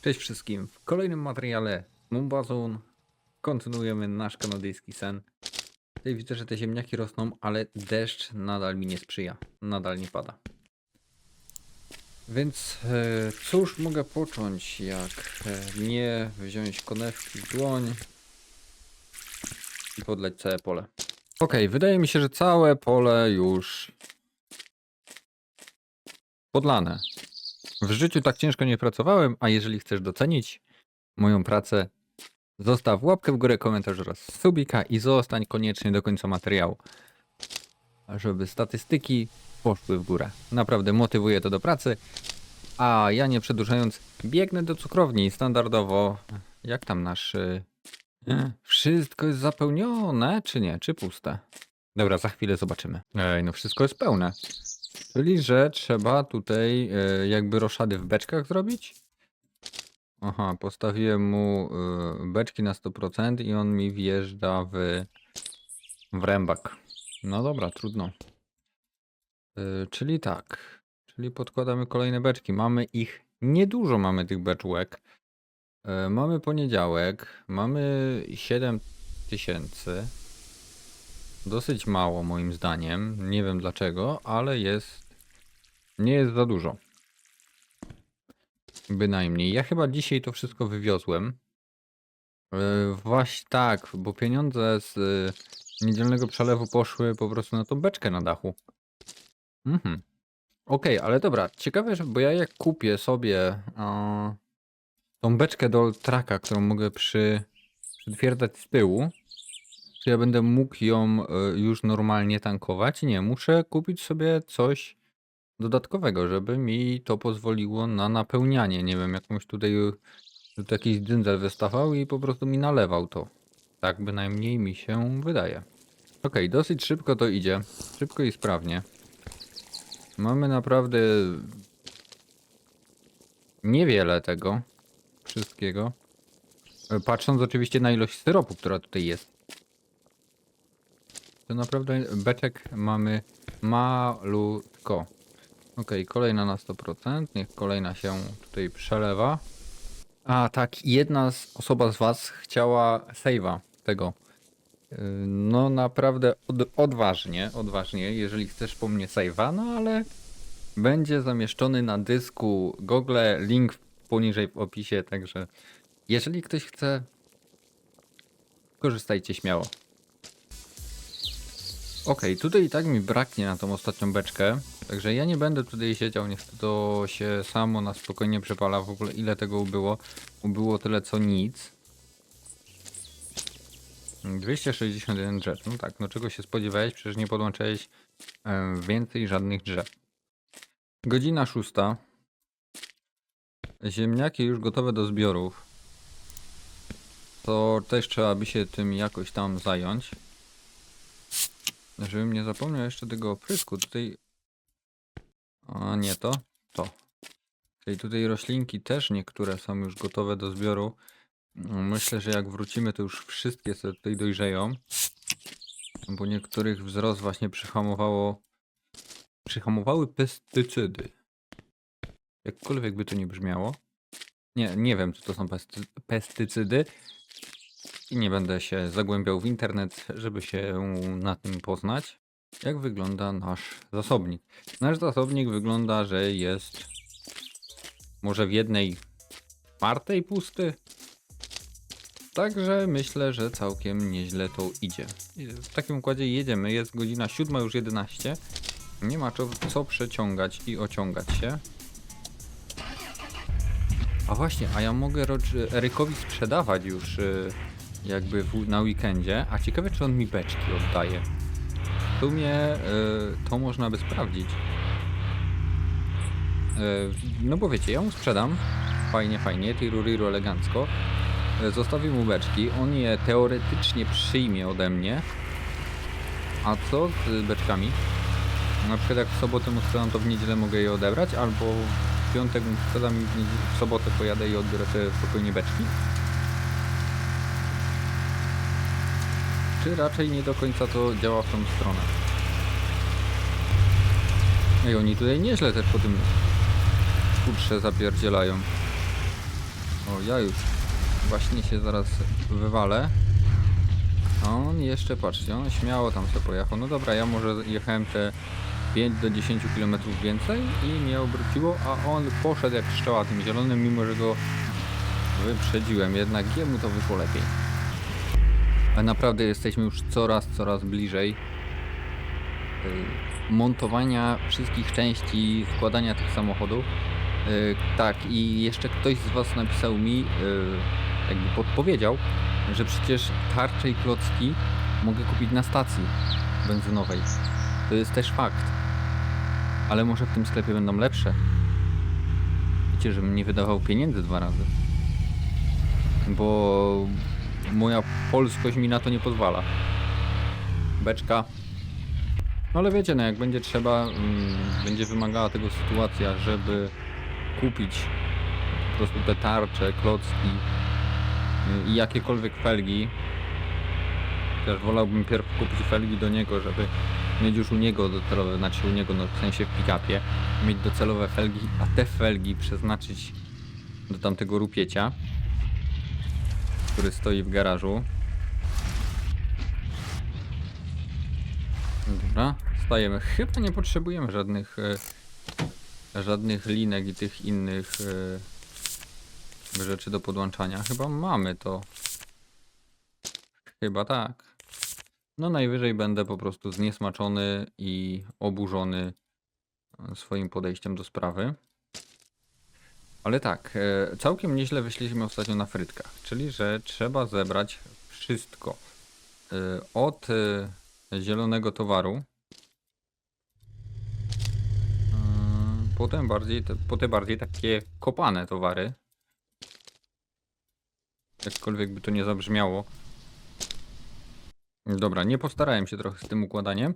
Cześć wszystkim. W kolejnym materiale Mumbazon kontynuujemy nasz kanadyjski sen. Tutaj widzę, że te ziemniaki rosną, ale deszcz nadal mi nie sprzyja. Nadal nie pada. Więc e, cóż mogę począć, jak e, nie wziąć konewki w dłoń i podleć całe pole. Okej, wydaje mi się, że całe pole już podlane. W życiu tak ciężko nie pracowałem, a jeżeli chcesz docenić moją pracę, zostaw łapkę w górę, komentarz oraz subika i zostań koniecznie do końca materiału, żeby statystyki poszły w górę. Naprawdę motywuje to do pracy, a ja nie przedłużając, biegnę do cukrowni standardowo. Jak tam nasz... y, Wszystko jest zapełnione, czy nie? Czy puste? Dobra, za chwilę zobaczymy. Ej, no wszystko jest pełne. Czyli, że trzeba tutaj e, jakby roszady w beczkach zrobić? Aha, postawiłem mu e, beczki na 100% i on mi wjeżdża w, w rębak. No dobra, trudno. E, czyli tak. Czyli podkładamy kolejne beczki. Mamy ich niedużo, mamy tych beczłek. Mamy poniedziałek, mamy 7 tysięcy. Dosyć mało moim zdaniem. Nie wiem dlaczego, ale jest. Nie jest za dużo. Bynajmniej. Ja chyba dzisiaj to wszystko wywiozłem. Yy, właśnie tak, bo pieniądze z yy, niedzielnego przelewu poszły po prostu na tą beczkę na dachu. Mhm. Okej, ale dobra, ciekawe, że, bo ja jak kupię sobie a, tą beczkę do traka, którą mogę przy, przytwierdzać z tyłu, czy ja będę mógł ją e, już normalnie tankować? Nie, muszę kupić sobie coś dodatkowego, żeby mi to pozwoliło na napełnianie. Nie wiem, jakąś tutaj tu jakiś dzyndzel wystawał i po prostu mi nalewał to. Tak bynajmniej mi się wydaje. Okej, dosyć szybko to idzie. Szybko i sprawnie. Mamy naprawdę niewiele tego wszystkiego. E, Patrząc oczywiście na ilość syropu, która tutaj jest. To naprawdę beczek mamy malutko. Ok, kolejna na 100%. Niech kolejna się tutaj przelewa. A tak, jedna z, osoba z Was chciała save'a tego. Yy, No naprawdę od, odważnie, odważnie, jeżeli chcesz po mnie save'a, no ale będzie zamieszczony na dysku Google, link poniżej w opisie, także jeżeli ktoś chce, korzystajcie śmiało. Okej, tutaj i tak mi braknie na tą ostatnią beczkę, także ja nie będę tutaj siedział, niech to się samo na spokojnie przepala. W ogóle ile tego ubyło? Ubyło tyle co nic. 261 drzew, no tak, no czego się spodziewałeś? Przecież nie podłączyłeś em, więcej żadnych drzew. Godzina szósta. Ziemniaki już gotowe do zbiorów. To też trzeba by się tym jakoś tam zająć. Żebym nie zapomniał jeszcze tego oprysku, tutaj... A nie to, to. Czyli tutaj roślinki też niektóre są już gotowe do zbioru. Myślę, że jak wrócimy, to już wszystkie sobie tutaj dojrzeją. Bo niektórych wzrost właśnie przyhamowało... Przyhamowały pestycydy. Jakkolwiek by to nie brzmiało. Nie, nie wiem, co to są pesty pestycydy. I nie będę się zagłębiał w internet, żeby się na tym poznać. Jak wygląda nasz zasobnik? Nasz zasobnik wygląda, że jest może w jednej czwartej pusty. Także myślę, że całkiem nieźle to idzie. W takim układzie jedziemy, jest godzina 7 już 11. Nie ma co, co przeciągać i ociągać się. A właśnie, a ja mogę Erykowi sprzedawać już y, jakby w, na weekendzie, a ciekawe czy on mi beczki oddaje. W sumie y, to można by sprawdzić. Y, no bo wiecie, ja mu sprzedam, fajnie, fajnie, tiruriru elegancko. Y, zostawię mu beczki, on je teoretycznie przyjmie ode mnie. A co z beczkami? Na przykład jak w sobotę mu sprzedam, to w niedzielę mogę je odebrać, albo w piątek mu sprzedam i w sobotę pojadę i odbiorę sobie spokojnie beczki. Czy raczej nie do końca to działa w tą stronę? I oni tutaj nieźle też po tym kurcze zapierdzielają. O, ja już właśnie się zaraz wywalę. A on jeszcze, patrzcie, on śmiało tam sobie pojechał. No dobra, ja może jechałem te 5 do 10 km więcej i mnie obróciło, a on poszedł jak strzała tym zielonym, mimo że go wyprzedziłem. Jednak jemu to wyszło lepiej. A naprawdę jesteśmy już coraz, coraz bliżej y, montowania wszystkich części, składania tych samochodów. Y, Tak, i jeszcze ktoś z Was napisał mi, y, jakby podpowiedział, że przecież tarcze i klocki mogę kupić na stacji benzynowej. To jest też fakt. Ale może w tym sklepie będą lepsze. Wiecie, żebym nie wydawał pieniędzy dwa razy. Bo moja polskość mi na to nie pozwala. Beczka. No ale wiecie, no jak będzie trzeba, mm, będzie wymagała tego sytuacja, żeby kupić po prostu te tarcze, klocki y, i jakiekolwiek felgi. Też wolałbym pierw kupić felgi do niego, żeby mieć już u niego docelowe, znaczy u niego, no w sensie w pick-upie, mieć docelowe felgi, a te felgi przeznaczyć do tamtego rupiecia, który stoi w garażu. Dobra, stajemy. Chyba nie potrzebujemy żadnych e, żadnych linek i tych innych e, rzeczy do podłączania. Chyba mamy to. Chyba tak. No najwyżej będę po prostu zniesmaczony i oburzony swoim podejściem do sprawy. Ale tak, e, całkiem nieźle wyszliśmy ostatnio na frytkach, czyli że trzeba zebrać wszystko. E, Od e, zielonego towaru. Potem bardziej, po te bardziej takie kopane towary. Jakkolwiek by to nie zabrzmiało. Dobra, nie postarałem się trochę z tym układaniem.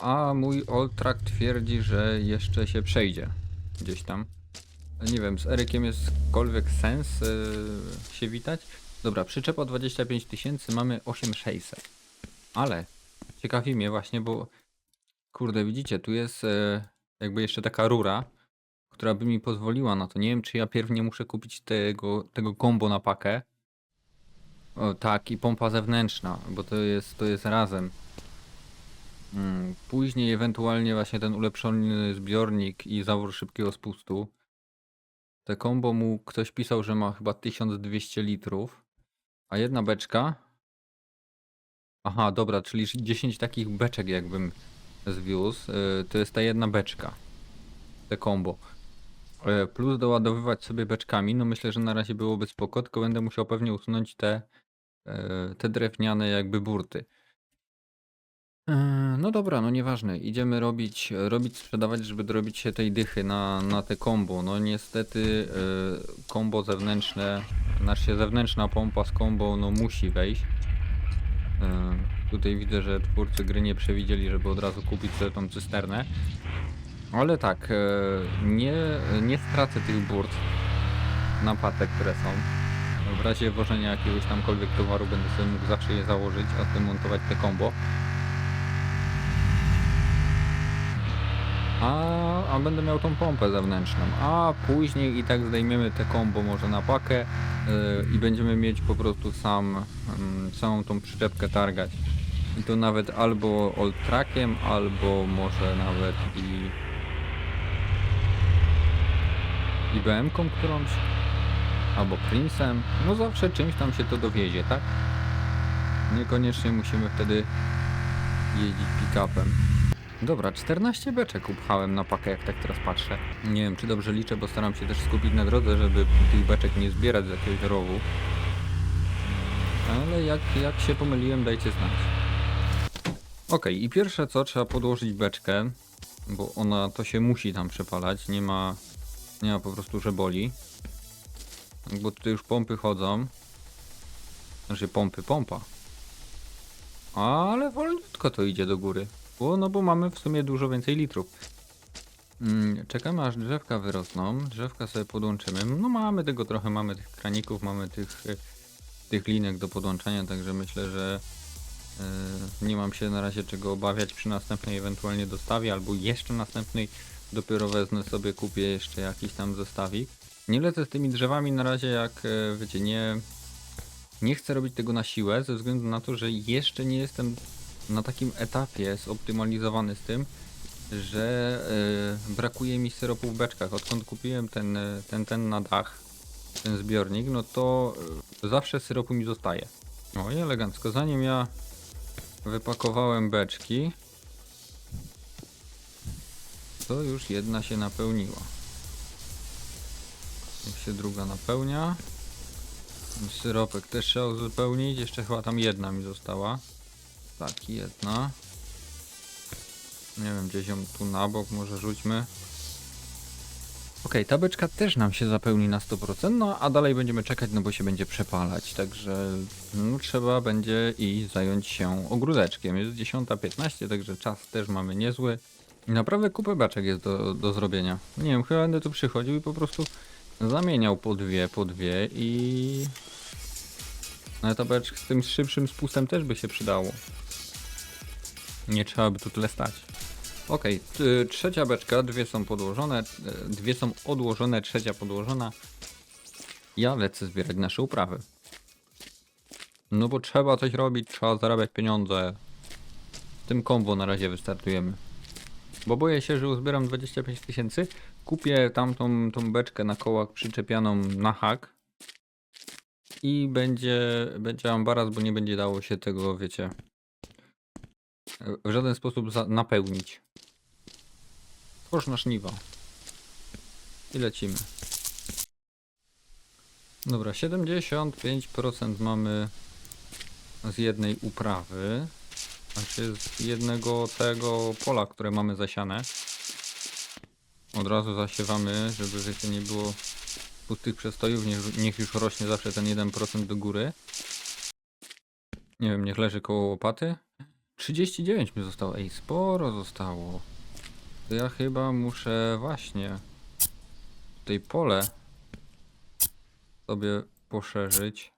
A mój Oltrak twierdzi, że jeszcze się przejdzie gdzieś tam. Nie wiem, z Erykiem jest jakikolwiek sens e, się witać? Dobra, przyczepa 25 tysięcy, mamy 8600. Ale ciekawi mnie właśnie, bo kurde, widzicie, tu jest e, jakby jeszcze taka rura, która by mi pozwoliła na to. Nie wiem, czy ja pierw nie muszę kupić tego, tego combo na pakę. O, tak, i pompa zewnętrzna, bo to jest, to jest razem. Mm, Później ewentualnie właśnie ten ulepszony zbiornik i zawór szybkiego spustu. Te combo mu ktoś pisał, że ma chyba 1200 litrów, a jedna beczka. Aha, dobra, czyli 10 takich beczek jakbym zwiózł, y, to jest ta jedna beczka. Te combo. Y, Plus doładowywać sobie beczkami, no myślę, że na razie byłoby spoko, tylko będę musiał pewnie usunąć te, y, te drewniane jakby burty. Yy, No dobra, no nieważne. Idziemy robić, robić, sprzedawać, żeby dorobić się tej dychy na, na te combo. No niestety yy, combo zewnętrzne, znaczy zewnętrzna pompa z combo no musi wejść. Yy, Tutaj widzę, że twórcy gry nie przewidzieli, żeby od razu kupić sobie tą cysternę. Ale tak, nie, nie stracę tych burt na patę, które są. W razie wożenia jakiegoś tamkolwiek towaru będę sobie mógł zawsze je założyć, a tym montować te combo. A, a będę miał tą pompę zewnętrzną. A później i tak zdejmiemy te combo może na pakę yy, i będziemy mieć po prostu sam ym, samą tą przyczepkę targać. I to nawet albo old trackiem, albo może nawet i i BM-ką którąś, albo Prince'em. No zawsze czymś tam się to dowiezie, tak? Niekoniecznie musimy wtedy jeździć pick-upem. Dobra, 14 beczek upchałem na pakę, jak tak teraz patrzę. Nie wiem, czy dobrze liczę, bo staram się też skupić na drodze, żeby tych beczek nie zbierać z jakiegoś rowu. Ale jak, jak się pomyliłem, dajcie znać. Okej, i pierwsze co, trzeba podłożyć beczkę, bo ona to się musi tam przepalać, nie ma, nie ma po prostu, że boli. Bo tutaj już pompy chodzą. Znaczy pompy, pompa. Ale wolniutko to idzie do góry. No bo mamy w sumie dużo więcej litrów. Mm, czekamy aż drzewka wyrosną. Drzewka sobie podłączymy. No mamy tego trochę, mamy tych kraników, mamy tych, y, tych linek do podłączania, także myślę, że y, nie mam się na razie czego obawiać przy następnej ewentualnie dostawie, albo jeszcze następnej dopiero wezmę sobie, kupię jeszcze jakiś tam zestawik. Nie lecę z tymi drzewami na razie, jak e, wiecie, nie, nie chcę robić tego na siłę, ze względu na to, że jeszcze nie jestem na takim etapie zoptymalizowany z tym, że e, brakuje mi syropu w beczkach. Odkąd kupiłem ten, e, ten, ten na dach, ten zbiornik, no to e, zawsze syropu mi zostaje. O i elegancko. Zanim ja wypakowałem beczki, to już jedna się napełniła. Jak się druga napełnia. Syropek też trzeba uzupełnić. Jeszcze chyba tam jedna mi została. Tak, jedna. Nie wiem, gdzieś ją tu na bok może rzućmy. Okej, ta beczka też nam się zapełni na 100%, no a dalej będziemy czekać, no bo się będzie przepalać, także no, trzeba będzie i zająć się ogródeczkiem. Jest 10.15, także czas też mamy niezły. I naprawdę kupę beczek jest do, do zrobienia. Nie wiem, chyba będę tu przychodził i po prostu zamieniał po dwie, po dwie i... No ta beczka z tym szybszym spustem też by się przydało. Nie trzeba by tu tyle stać. T- trzecia beczka, dwie są podłożone, e, dwie są odłożone, trzecia podłożona. Ja lecę zbierać nasze uprawy. No bo trzeba coś robić, trzeba zarabiać pieniądze. Tym kombo na razie wystartujemy. Bo boję się, że uzbieram 25 tysięcy, kupię tamtą tą beczkę na kołach przyczepianą na hak i będzie, będzie ambaras, bo nie będzie dało się tego, wiecie, w żaden sposób napełnić. Tworz na żniwo. I lecimy. Dobra, 75% mamy z jednej uprawy. Znaczy z jednego tego pola, które mamy zasiane. Od razu zasiewamy, żeby wiecie, nie było pustych przestojów. Niech, niech już rośnie zawsze ten 1% do góry. Nie wiem, niech leży koło łopaty. 39 mi zostało. Ej, sporo zostało. To ja chyba muszę właśnie tutaj pole sobie poszerzyć.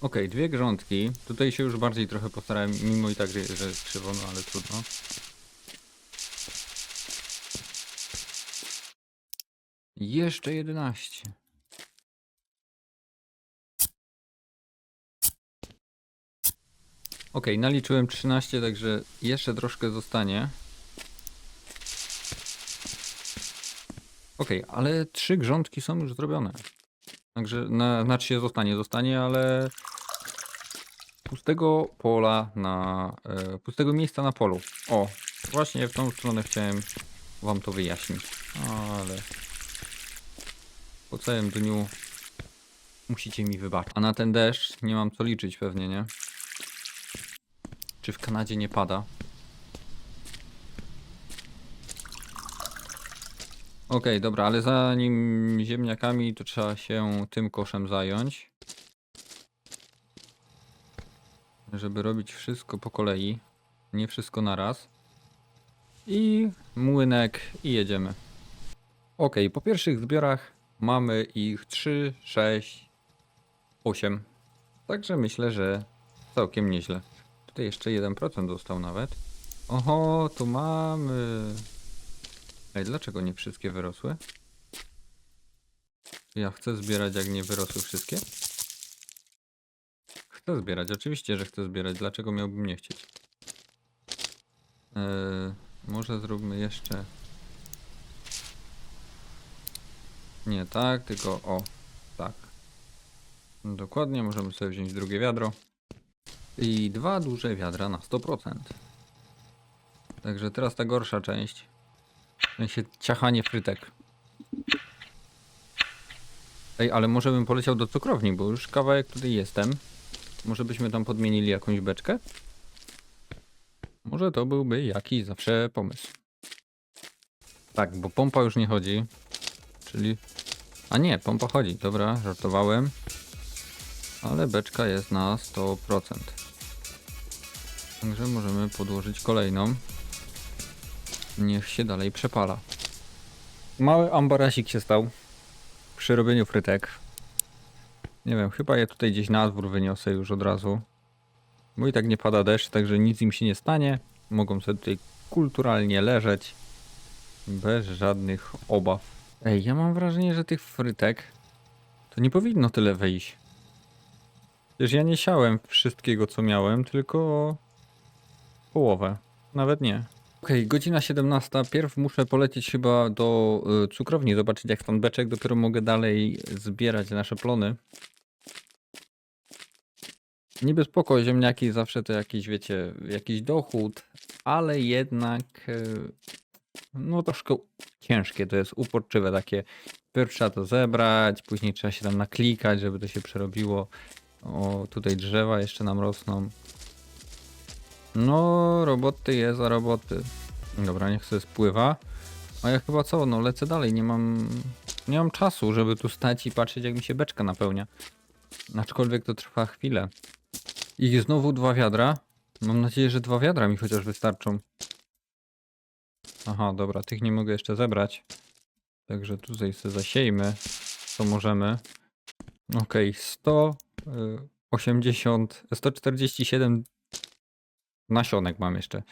Okej, dwie grządki. Tutaj się już bardziej trochę postarałem, mimo i tak, że jest krzywo, no ale trudno. Jeszcze 11. Okej, naliczyłem 13, także jeszcze troszkę zostanie. Okej, ale trzy grządki są już zrobione. Także, na, znaczy się zostanie, zostanie, ale pustego pola na, e, pustego miejsca na polu. O, właśnie w tą stronę chciałem wam to wyjaśnić. Ale po całym dniu musicie mi wybaczyć. A na ten deszcz nie mam co liczyć pewnie, nie? Czy w Kanadzie nie pada? Okej, dobra, ale zanim ziemniakami, to trzeba się tym koszem zająć. Żeby robić wszystko po kolei. Nie wszystko naraz. I młynek i jedziemy. Okej, po pierwszych zbiorach mamy ich 3, 6, 8. Także myślę, że całkiem nieźle. Tutaj jeszcze 1% został nawet. Oho, tu mamy. Ej, dlaczego nie wszystkie wyrosły? Ja chcę zbierać, jak nie wyrosły wszystkie? Chcę zbierać, oczywiście, że chcę zbierać. Dlaczego miałbym nie chcieć? Eee, może zróbmy jeszcze. Nie tak, tylko o, tak. Dokładnie, możemy sobie wziąć drugie wiadro. I dwa duże wiadra na 100%. Także teraz ta gorsza część. W sensie ciachanie frytek. Ej, ale może bym poleciał do cukrowni, bo już kawałek tutaj jestem. Może byśmy tam podmienili jakąś beczkę? Może to byłby jakiś zawsze pomysł. Tak, bo pompa już nie chodzi. Czyli... A nie, pompa chodzi. Dobra, żartowałem. Ale beczka jest na 100%. Także możemy podłożyć kolejną. Niech się dalej przepala. Mały ambarasik się stał przy robieniu frytek. Nie wiem, chyba je tutaj gdzieś na dwór wyniosę już od razu. Bo i tak nie pada deszcz, także nic im się nie stanie. Mogą sobie tutaj kulturalnie leżeć. Bez żadnych obaw. Ej, ja mam wrażenie, że tych frytek to nie powinno tyle wyjść. Przecież ja nie siałem wszystkiego, co miałem, tylko połowę. Nawet nie. Okej, godzina 17. Pierw muszę polecieć chyba do y, cukrowni, zobaczyć jak tam beczek, dopiero mogę dalej zbierać nasze plony. Niby spoko, ziemniaki zawsze to jakiś, wiecie, jakiś dochód, ale jednak y, no troszkę ciężkie to jest, uporczywe takie. Pierw trzeba to zebrać, później trzeba się tam naklikać, żeby to się przerobiło. O, tutaj drzewa jeszcze nam rosną. No, roboty jest za roboty. Dobra, niech sobie spływa. A ja chyba co, no lecę dalej, nie mam, nie mam czasu, żeby tu stać i patrzeć jak mi się beczka napełnia. Aczkolwiek to trwa chwilę. I znowu dwa wiadra. Mam nadzieję, że dwa wiadra mi chociaż wystarczą. Aha, dobra, tych nie mogę jeszcze zebrać. Także tutaj sobie zasiejmy, co możemy. Okej, 180, 147 nasionek mam jeszcze.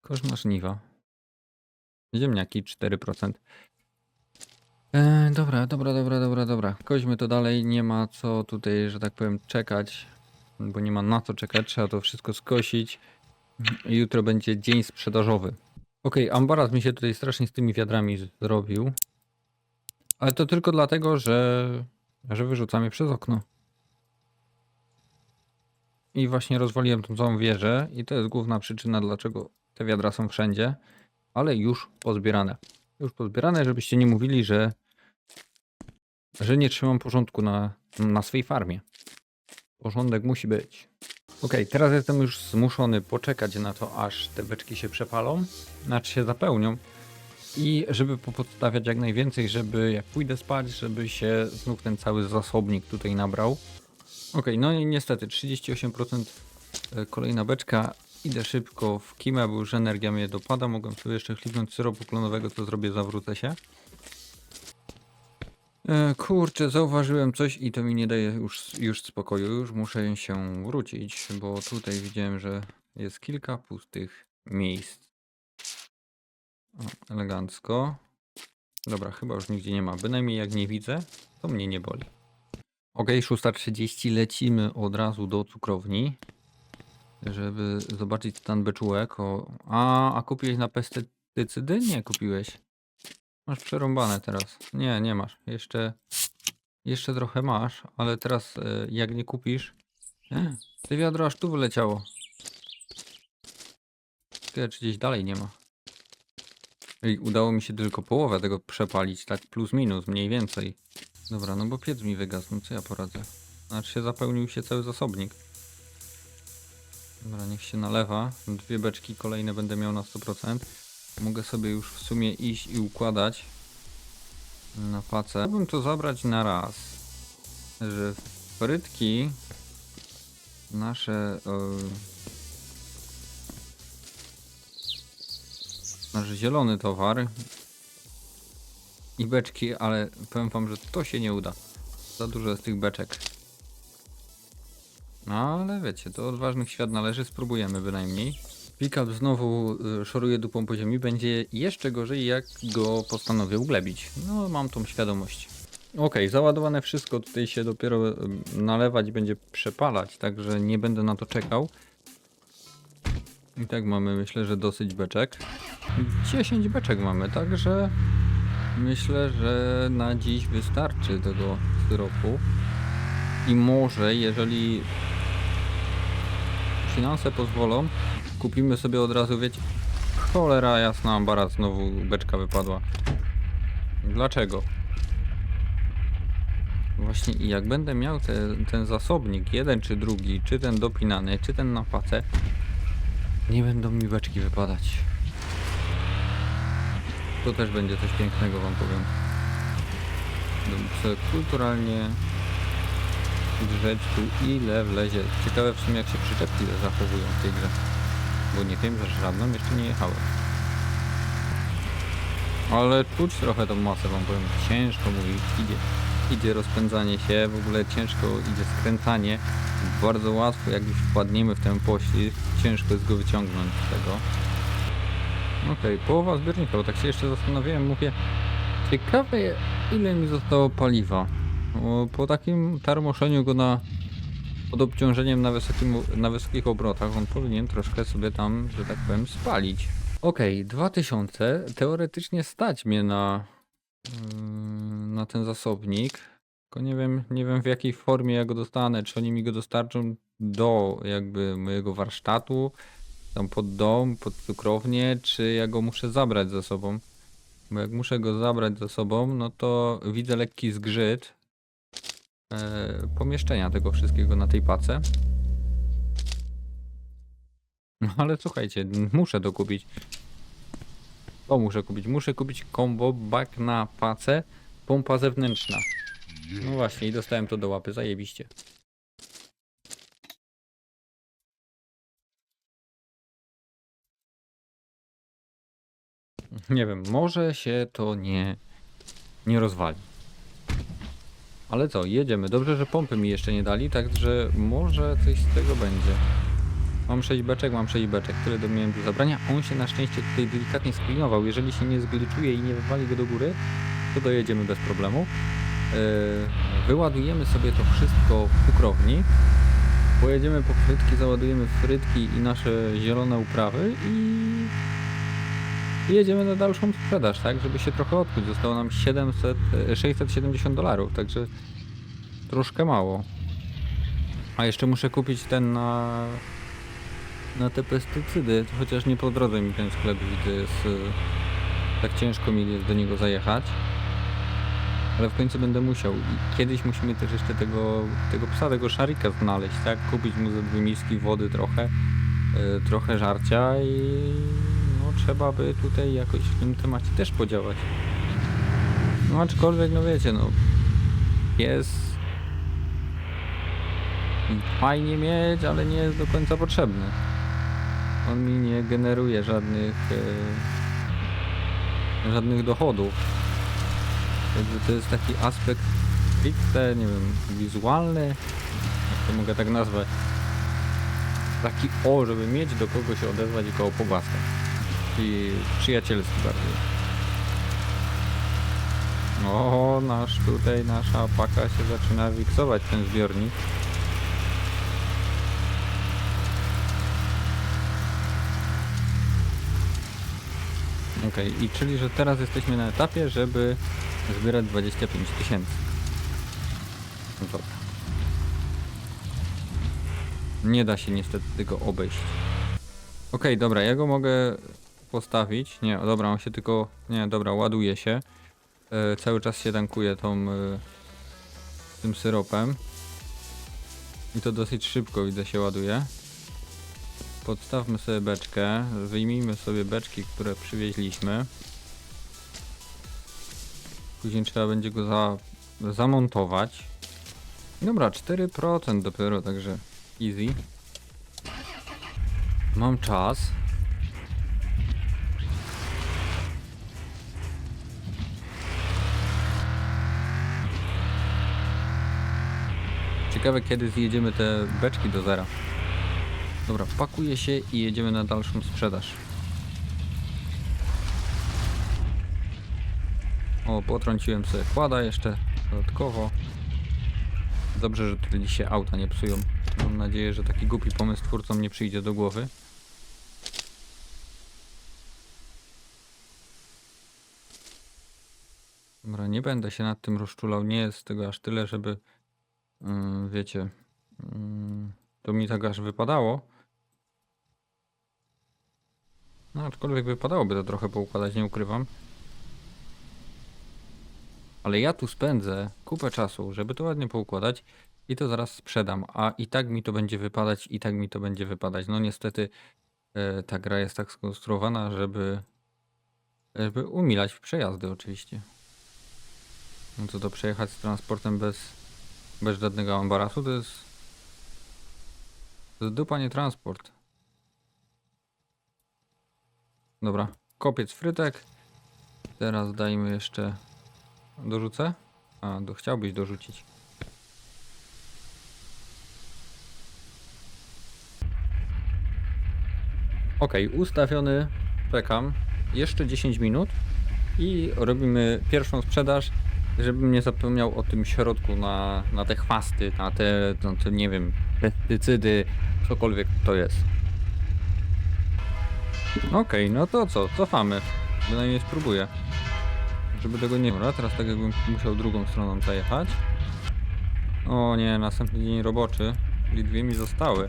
Koszmar żniwa. Ziemniaki 4%. E, dobra, dobra, dobra, dobra, dobra. Koźmy to dalej. Nie ma co tutaj, że tak powiem, czekać. Bo nie ma na co czekać. Trzeba to wszystko skosić. Jutro będzie dzień sprzedażowy. Okej, ambaraz mi się tutaj strasznie z tymi wiadrami zrobił. Ale to tylko dlatego, że, że wyrzucam je przez okno. I właśnie rozwaliłem tą całą wieżę i to jest główna przyczyna, dlaczego te wiadra są wszędzie. Ale już pozbierane. Już pozbierane, żebyście nie mówili, że, że nie trzymam porządku na, na swej farmie. Porządek musi być. Okej, teraz jestem już zmuszony poczekać na to, aż te beczki się przepalą, znaczy się zapełnią. I żeby popodstawiać jak najwięcej, żeby jak pójdę spać, żeby się znów ten cały zasobnik tutaj nabrał. Okej, no i niestety 38% e, kolejna beczka. Idę szybko w kimę, bo już energia mnie dopada. Mogłem sobie jeszcze chlipnąć syropu klonowego, co zrobię, zawrócę się. E, kurczę, zauważyłem coś i to mi nie daje już, już spokoju. Już muszę się wrócić, bo tutaj widziałem, że jest kilka pustych miejsc. O, elegancko. Dobra, chyba już nigdzie nie ma. Bynajmniej jak nie widzę, to mnie nie boli. Ok, 6.30 lecimy od razu do cukrowni, żeby zobaczyć stan beczułek. O, a, a kupiłeś na pestycydy? Nie kupiłeś. Masz przerąbane teraz. Nie, nie masz. Jeszcze, jeszcze trochę masz, ale teraz e, jak nie kupisz... E, Te wiadro aż tu wyleciało. Tyle, czy gdzieś dalej nie ma. I udało mi się tylko połowę tego przepalić, tak plus minus, mniej więcej. Dobra, no bo piec mi wygasł, no co ja poradzę? Znaczy się zapełnił się cały zasobnik. Dobra, niech się nalewa. Dwie beczki kolejne będę miał na 100%. Mogę sobie już w sumie iść i układać na pacę. Chciałbym to zabrać na raz. Że frytki nasze... Yy, nasz zielony towar i beczki, ale powiem wam, że to się nie uda. Za dużo jest tych beczek. No ale wiecie, to odważnych świat należy, spróbujemy bynajmniej. Pickup znowu y, szoruje dupą po ziemi, będzie jeszcze gorzej jak go postanowię uglebić. No mam tą świadomość. Ok, załadowane wszystko, tutaj się dopiero y, nalewać będzie przepalać, także nie będę na to czekał. I tak mamy myślę, że dosyć beczek. 10 beczek mamy, także myślę, że na dziś wystarczy tego syropu. I może, jeżeli finanse pozwolą, kupimy sobie od razu, wiecie, cholera jasna, ambara znowu beczka wypadła. Dlaczego? Właśnie i jak będę miał te, ten zasobnik, jeden czy drugi, czy ten dopinany, czy ten na facę, nie będą mi beczki wypadać. To też będzie coś pięknego wam powiem. Sobie kulturalnie drzeć tu ile wlezie. Ciekawe w sumie jak się przyczepki zachowują w tej grze. Bo nie wiem, że żadną jeszcze nie jechałem. Ale czuć trochę tą masę wam powiem. Ciężko mówi, idzie. Idzie rozpędzanie się, w ogóle ciężko idzie skręcanie. Bardzo łatwo jak już wpadniemy w ten poślizg, ciężko jest go wyciągnąć z tego. Okej, połowa zbiornika, bo tak się jeszcze zastanawiałem, mówię, Ciekawe ile mi zostało paliwa. Bo po takim tarmoszeniu go na pod obciążeniem na, wysokim, na wysokich obrotach on powinien troszkę sobie tam, że tak powiem, spalić. Okej, 2000. Teoretycznie stać mnie na, yy, na ten zasobnik. Tylko nie wiem, nie wiem w jakiej formie ja go dostanę. Czy oni mi go dostarczą do jakby mojego warsztatu, tam pod dom, pod cukrownię, czy ja go muszę zabrać ze sobą. Bo jak muszę go zabrać ze sobą, no to widzę lekki zgrzyt pomieszczenia tego wszystkiego na tej pace. No ale słuchajcie, muszę to kupić. To muszę kupić. Muszę kupić combo back na pacę, pompa zewnętrzna. No właśnie, i dostałem to do łapy, zajebiście. Nie wiem, może się to nie, nie rozwali. Ale co, jedziemy. Dobrze, że pompy mi jeszcze nie dali, także może coś z tego będzie. Mam 6 beczek, mam 6 beczek, tyle do miałem do zabrania. On się na szczęście tutaj delikatnie sklinował. Jeżeli się nie zgliczuje i nie wywali go do góry, to dojedziemy bez problemu. Yy, wyładujemy sobie to wszystko w cukrowni. Pojedziemy po frytki, załadujemy frytki i nasze zielone uprawy i i jedziemy na dalszą sprzedaż, tak? Żeby się trochę odkuć. Zostało nam 700, e, 670 dolarów, także troszkę mało. A jeszcze muszę kupić ten na, na te pestycydy, chociaż nie po drodze mi ten sklep widzę, jest, e, tak ciężko mi jest do niego zajechać. Ale w końcu będę musiał. I kiedyś musimy też jeszcze tego, tego psa, tego szarika znaleźć, tak? Kupić mu ze dwie miski wody trochę, e, trochę żarcia i trzeba by tutaj jakoś w tym temacie też podziałać. No aczkolwiek, no wiecie, no jest fajnie mieć, ale nie jest do końca potrzebny. On mi nie generuje żadnych e, żadnych dochodów. Jakby to jest taki aspekt stricte, nie wiem, wizualny, jak to mogę tak nazwać. Taki o, żeby mieć do kogo się odezwać i kogo pogłaskać taki przyjacielski bardziej. O, nasz tutaj, nasza paka się zaczyna wiksować ten zbiornik. Okej, i czyli, że teraz jesteśmy na etapie, żeby zbierać 25 tysięcy. No dobra. Nie da się niestety tego obejść. Okej, dobra, ja go mogę postawić. Nie, dobra, on się tylko... Nie, dobra, ładuje się. E, cały czas się tankuje tą... E, tym syropem. I to dosyć szybko, widzę, się ładuje. Podstawmy sobie beczkę. Wyjmijmy sobie beczki, które przywieźliśmy. Później trzeba będzie go za, zamontować. Dobra, 4% dopiero, także easy. Mam czas. Ciekawe kiedy zjedziemy te beczki do zera. Dobra, pakuje się i jedziemy na dalszą sprzedaż. O, potrąciłem sobie kłada jeszcze dodatkowo. Dobrze, że tutaj się auta nie psują. Mam nadzieję, że taki głupi pomysł twórcom nie przyjdzie do głowy. Dobra, nie będę się nad tym rozczulał. Nie jest tego aż tyle, żeby wiecie, yy, to mi tak aż wypadało. No, aczkolwiek wypadałoby to trochę poukładać, nie ukrywam. Ale ja tu spędzę kupę czasu, żeby to ładnie poukładać i to zaraz sprzedam, a i tak mi to będzie wypadać, i tak mi to będzie wypadać. No niestety e, ta gra jest tak skonstruowana, żeby, żeby umilać przejazdy oczywiście. No co to przejechać z transportem bez bez żadnego ambarasu to jest... To jest dupa, nie transport. Dobra, kopiec frytek. Teraz dajmy jeszcze... Dorzucę? A, do, chciałbyś dorzucić. Ok, ustawiony. Czekam. Jeszcze 10 minut. i robimy pierwszą sprzedaż, żebym nie zapomniał o tym środku na, na te chwasty, na te, no, te, nie wiem, pestycydy, cokolwiek to jest. Okej, no to co, cofamy. Bynajmniej spróbuję. Żeby tego nie było. Teraz tak jakbym musiał drugą stroną zajechać. O nie, następny dzień roboczy. Czyli dwie mi zostały.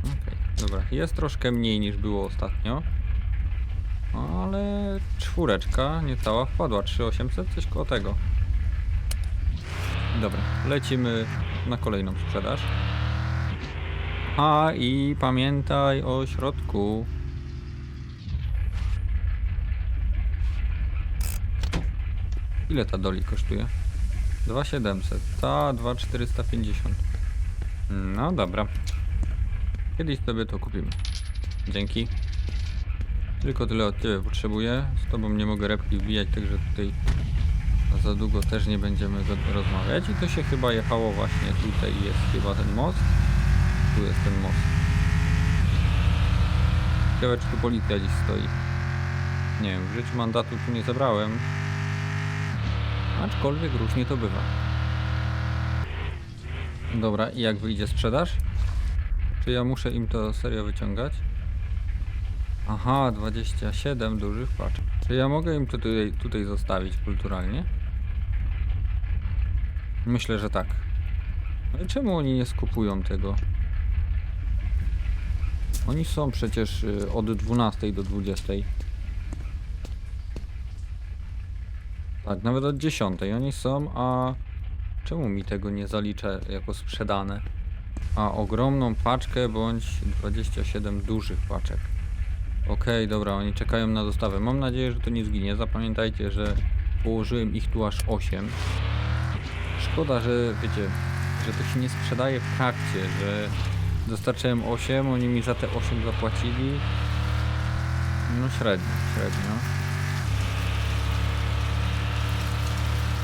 Okej, dobra. Jest troszkę mniej niż było ostatnio. Ale czwóreczka niecała wpadła. 3800, coś koło tego. Dobra, lecimy na kolejną sprzedaż. A i pamiętaj o środku. Ile ta doli kosztuje? 2700, ta 2450. No dobra. Kiedyś sobie to kupimy. Dzięki. Tylko tyle od Ciebie potrzebuję. Z Tobą nie mogę repki wbijać, także tutaj za długo też nie będziemy rozmawiać. I to się chyba jechało właśnie tutaj jest chyba ten most. Tu jest ten most. Ciekawe czy tu policja stoi. Nie wiem, w życiu mandatu tu nie zabrałem. Aczkolwiek różnie to bywa. Dobra, i jak wyjdzie sprzedaż? Czy ja muszę im to serio wyciągać? Aha, 27 dużych paczek. Czy ja mogę im to tutaj, tutaj zostawić kulturalnie? Myślę, że tak. I czemu oni nie skupują tego? Oni są przecież y, od 12 do 20. Tak, nawet od 10 oni są, a czemu mi tego nie zalicza jako sprzedane? A ogromną paczkę bądź 27 dużych paczek. Okej, dobra, oni czekają na dostawę. Mam nadzieję, że to nie zginie. Zapamiętajcie, że położyłem ich tu aż 8. Szkoda, że wiecie, że to się nie sprzedaje w trakcie, że dostarczyłem 8, oni mi za te 8 zapłacili. No średnio, średnio.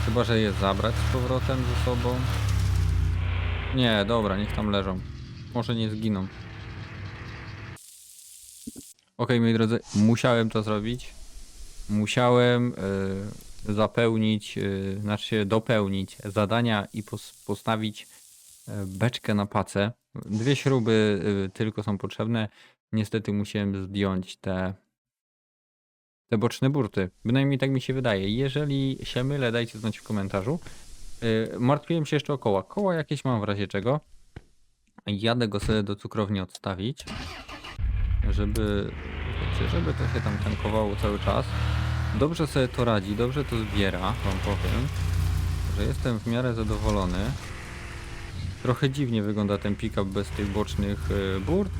Chyba, że je zabrać z powrotem ze sobą. Nie, dobra, niech tam leżą. Może nie zginą. Okej, moi drodzy, musiałem to zrobić. Musiałem y, zapełnić, y, znaczy dopełnić zadania i pos postawić y, beczkę na pacę. Dwie śruby y, tylko są potrzebne. Niestety musiałem zdjąć te, te boczne burty. Bynajmniej tak mi się wydaje. Jeżeli się mylę, dajcie znać w komentarzu. Y, martwiłem się jeszcze o koła. Koła jakieś mam w razie czego. Jadę go sobie do cukrowni odstawić żeby, wiecie, żeby to się tam tankowało cały czas. Dobrze sobie to radzi, dobrze to zbiera, wam powiem, że jestem w miarę zadowolony. Trochę dziwnie wygląda ten pick-up bez tych bocznych y, burt.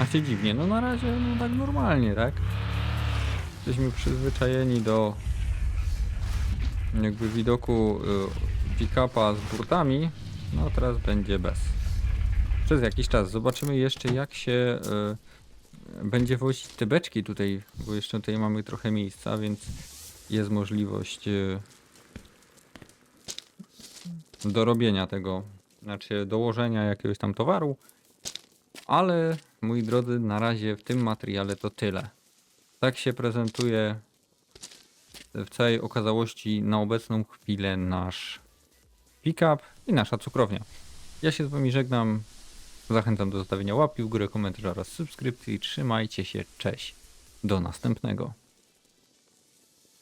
A się dziwnie, no na razie no tak normalnie, tak? Jesteśmy przyzwyczajeni do jakby widoku y, pick-upa z burtami, no teraz będzie bez przez jakiś czas. Zobaczymy jeszcze jak się y, będzie wozić te beczki tutaj, bo jeszcze tutaj mamy trochę miejsca, więc jest możliwość y, dorobienia tego, znaczy dołożenia jakiegoś tam towaru. Ale moi drodzy, na razie w tym materiale to tyle. Tak się prezentuje w całej okazałości na obecną chwilę nasz pick-up i nasza cukrownia. Ja się z wami żegnam. Zachęcam do zostawienia łapki w górę, komentarza oraz subskrypcji. Trzymajcie się, cześć. Do następnego.